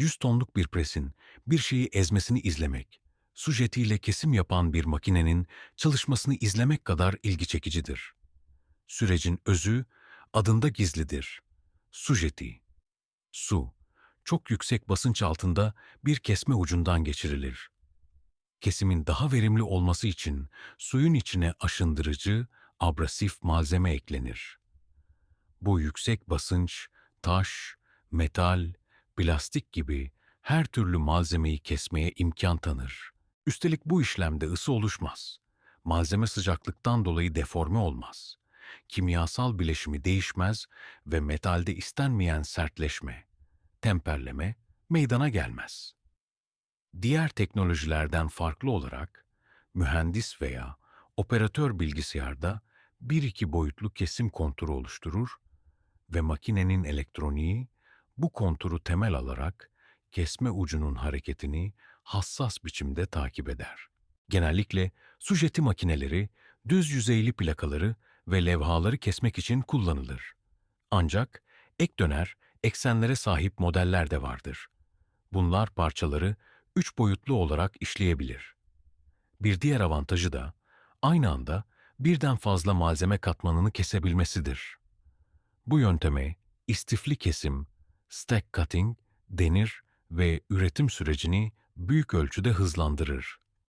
100 tonluk bir presin bir şeyi ezmesini izlemek, sujetiyle kesim yapan bir makinenin çalışmasını izlemek kadar ilgi çekicidir. Sürecin özü adında gizlidir. Sujeti. Su, çok yüksek basınç altında bir kesme ucundan geçirilir. Kesimin daha verimli olması için suyun içine aşındırıcı, abrasif malzeme eklenir. Bu yüksek basınç, taş, metal, plastik gibi her türlü malzemeyi kesmeye imkan tanır. Üstelik bu işlemde ısı oluşmaz. Malzeme sıcaklıktan dolayı deforme olmaz. Kimyasal bileşimi değişmez ve metalde istenmeyen sertleşme, temperleme meydana gelmez. Diğer teknolojilerden farklı olarak mühendis veya operatör bilgisayarda bir iki boyutlu kesim konturu oluşturur ve makinenin elektroniği bu konturu temel alarak kesme ucunun hareketini hassas biçimde takip eder. Genellikle sujeti makineleri düz yüzeyli plakaları ve levhaları kesmek için kullanılır. Ancak ek döner, eksenlere sahip modeller de vardır. Bunlar parçaları üç boyutlu olarak işleyebilir. Bir diğer avantajı da aynı anda birden fazla malzeme katmanını kesebilmesidir. Bu yönteme istifli kesim, stack cutting denir ve üretim sürecini büyük ölçüde hızlandırır.